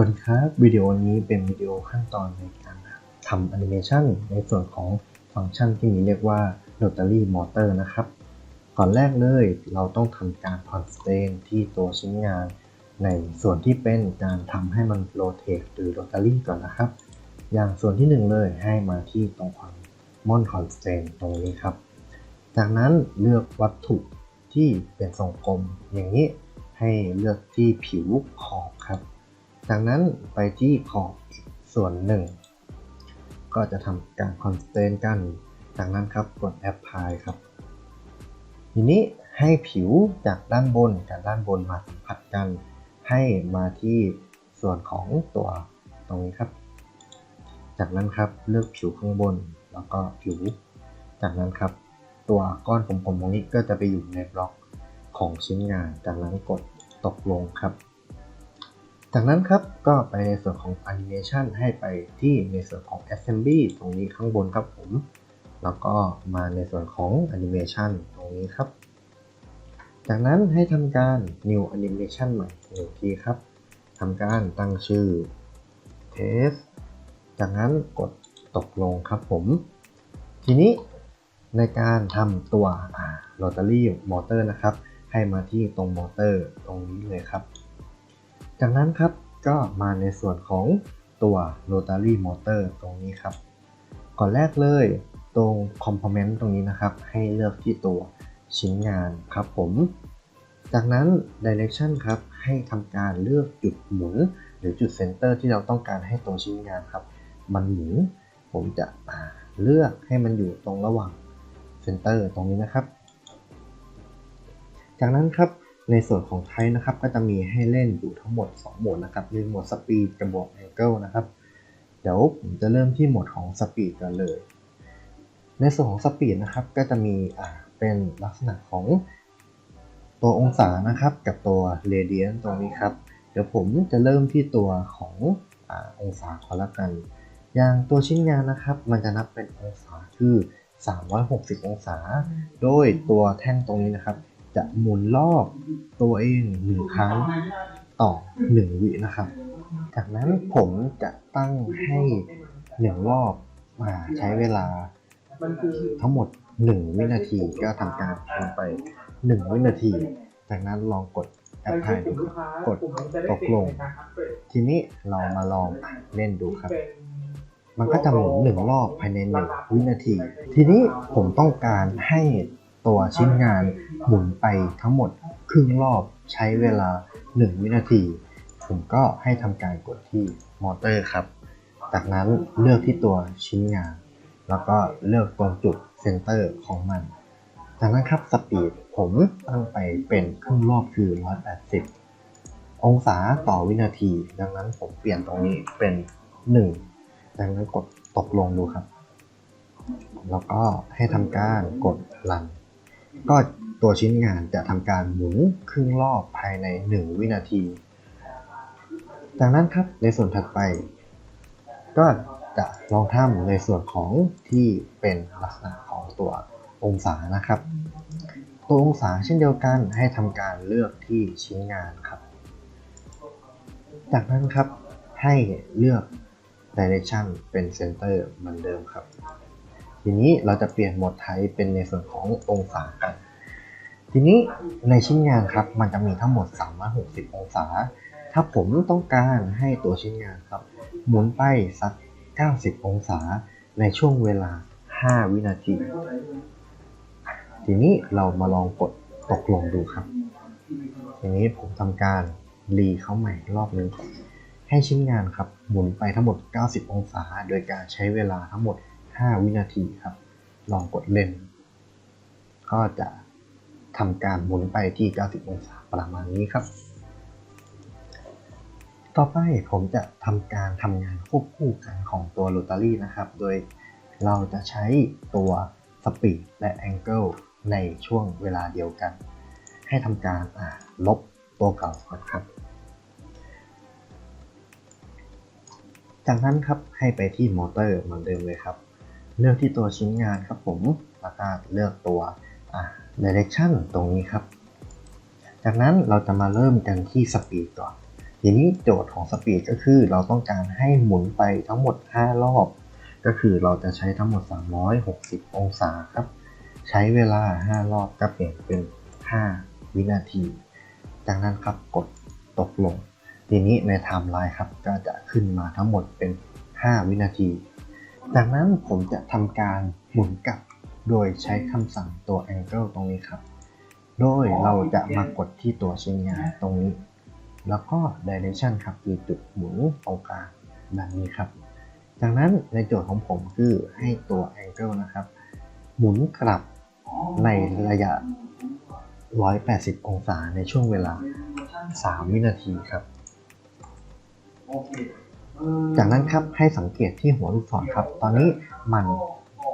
วัสดีครับวิดีโอนี้เป็นวิดีโอขั้นตอนในการทำแอนิเมชันในส่วนของฟังก์ชันที่มีเรียกว่า Rotary Motor นะครับ ก่อนแรกเลยเราต้องทำการ constrain ที่ตัวชิ้นงาน ในส่วนที่เป็นการทำให้มัน rotate หรือ rotary ก่อนนะครับ อย่างส่วนที่หนึ่งเลยให้มาที่ตรงความ mon Constrain ตรงนี้ครับ จากนั้นเลือกวัตถุที่เป็นทรงกลมอย่างนี้ให้เลือกที่ผิวขอบครับ จากนั้นไปที่ขอบส่วนหนึ่งก็จะทำการ constraint กัน จากนั้นครับกด apply ครับ ทีนี้ให้ผิวจากด้านบนกับด้านบนมาสัมผัสกัน ให้มาที่ส่วนของตัวตรงนี้ครับ จากนั้นครับเลือกผิวข้างบนแล้วก็ผิว จากนั้นครับ ตัวก้อนผมๆตรงนี้ก็จะไปอยู่ในบล็อกของชิ้นงาน จากนั้นกดตกลงครับ จากนั้นครับก็ไปในส่วนของ Animation ให้ไปที่ในส่วนของ Assembly ตรงนี้ข้างบนครับผม แล้วก็มาในส่วนของ Animation ตรงนี้ครับ จากนั้นให้ทำการ New Animation ใหม่หนึ่งทีครับทำการตั้งชื่อ Test จากนั้นกดตกลงครับผม ทีนี้ในการทำตัว Rotary Motor นะครับ ให้มาที่ตรงมอเตอร์ตรงนี้เลยครับ จากนั้นครับก็มาในส่วนของตัว Rotary Motor ตรงนี้ครับ ก่อนแรกเลยตรง Component ตรงนี้นะครับ ให้เลือกที่ตัวชิ้นงานครับผม จากนั้น Direction ครับ ให้ทำการเลือกจุดหมุน หรือจุด Center ที่เราต้องการให้ตัวชิ้นงานครับ มันหมุน ผมจะเลือกให้มันอยู่ตรงระหว่าง Center ตรงนี้นะครับ จากนั้นครับ ในส่วนของไทนะครับ ก็จะมีให้เล่นอยู่ทั้งหมด 2 โหมดนะครับมีโหมด Speed กับโหมด Angle นะครับ เดี๋ยวผมจะเริ่มที่โหมดของ Speed กันเลย ในส่วนของ Speed นะครับ ก็จะมีอ่าเป็นลักษณะของตัวองศานะครับ กับตัว Radian ตรงนี้ครับ เดี๋ยวผมจะเริ่มที่ตัวของอองศาก่อนละกัน อย่างตัวชิ้นงานนะครับ มันจะนับเป็นองศาคือ 360 องศา โดยตัวแท่งตรงนี้นะครับ จะหมุนรอบตัวเองหนึ่งครั้งต่อ1วินะครับ จากนั้นผมจะตั้งให้1รอบมาใช้เวลาทั้งหมด1วินาทีก็ทำการทำไป1วินาที จากนั้นลองกดแอปพลายดูครับกดตกลง ทีนี้เรามาลองเล่นดูครับ มันก็จะหมุนหนึ่งรอบภายในหนึ่งวินาที ทีนี้ผมต้องการให้ ตัวชิ้นงานหมุนไปทั้งหมดครึ่งรอบใช้เวลา 1 วินาที ผมก็ให้ทำการกดที่มอเตอร์ครับ จากนั้นเลือกที่ตัวชิ้นงาน แล้วก็เลือกตรงจุดเซนเตอร์ของมัน จากนั้นครับสปีดผมตั้งไปเป็นครึ่งรอบคือ 180 องศาต่อวินาที ดังนั้นผมเปลี่ยนตรงนี้เป็น 1 ดังนั้นกดตกลงดูครับ แล้วก็ให้ทำการกดรัน ก็ตัวชิ้นงานจะทำการหมุนครึ่งรอบภายใน 1 วินาที จากนั้นครับในส่วนถัดไป ก็จะลองทำในส่วนของที่เป็นลักษณะของตัวองศานะครับ ตัวองศาเช่นเดียวกันให้ทำการเลือกที่ชิ้นงานครับ จากนั้นครับให้เลือก direction เป็น center เหมือนเดิมครับ ทีนี้เราจะเปลี่ยนโหมดไทยเป็นในส่วนขององศากัน ทีนี้ในชิ้นงานครับมันจะมีทั้งหมด 360 องศา ถ้าผมต้องการให้ตัวชิ้นงานครับ หมุนไปสัก 90 องศาในช่วงเวลา 5 วินาที ทีนี้เรามาลองกดตกลงดูครับ ทีนี้ผมทำการรีเข้าใหม่รอบนึงให้ชิ้นงานครับหมุนไปทั้งหมด 90 องศา โดยการใช้เวลาทั้งหมด 5 วินาทีครับ ลองกดเล่น ก็จะทำการหมุนไปที่ 90 องศาประมาณนี้ครับ ต่อไปผมจะทำการทำงานควบคู่กันของตัวโรตารี่นะครับ โดยเราจะใช้ตัว Speed และ Angle ในช่วงเวลาเดียวกัน ให้ทำการลบตัวเก่าก่อนครับ จากนั้นครับให้ไปที่มอเตอร์เหมือนเดิมเลยครับ เลือกที่ตัวชิ้นงานครับผมแล้วก็เลือกตัว direction ตรงนี้ครับ จากนั้นเราจะมาเริ่มกันที่ speed ก่อนทีนี้โจทย์ของสปีดก็คือเราต้องการให้หมุนไปทั้งหมด 5 รอบ ก็คือเราจะใช้ทั้งหมด 360 องศาครับ ใช้เวลา 5 รอบก็เปลี่ยนเป็น 5 วินาที จากนั้นครับกดตกลง ทีนี้ในไทม์ไลน์ครับก็จะขึ้นมาทั้งหมดเป็น 5 วินาที จากนั้นผมจะทำการหมุนกลับโดยใช้คำสั่งตัว angle ตรงนี้ครับ โดยเราจะมากดที่ตัวชิ้นงานตรงนี้ แล้วก็ direction ครับคือจุดหมุนตรงกลางแบบนี้ครับ จากนั้นในโจทย์ของผมคือให้ตัว angle นะครับ หมุนกลับในระยะ 180 องศาในช่วงเวลา 3 วินาทีครับ จากนั้นครับให้สังเกตที่หัวลูกศรครับ ตอนนี้มัน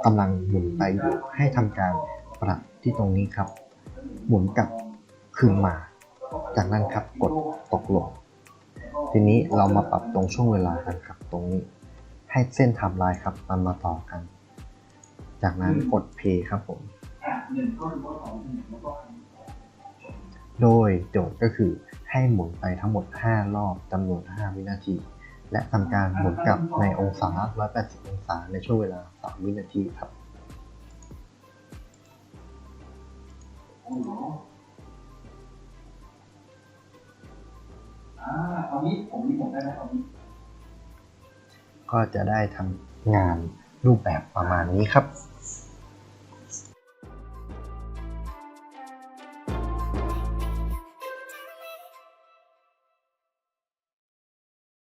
กำลังหมุนไปอยู่ให้ทำการปรับที่ตรงนี้ครับ หมุนกลับคืนมา จากนั้นครับกดตกลงทีนี้เรามาปรับตรงช่วงเวลากันครับตรงนี้ ให้เส้นไทม์ไลน์ครับมันมาต่อกัน จากนั้นกด play ครับผม โดยโจทย์ก็คือให้หมุนไปทั้งหมด 5 รอบจำนวน 5 วินาที และทำการหมุนกลับในองศา 180 องศาในช่วงเวลา 3 วินาทีครับอ่าเอานี้ผมนี้ผมได้ไหมเอานี้ก็จะได้ทำงานรูปแบบประมาณนี้ครับ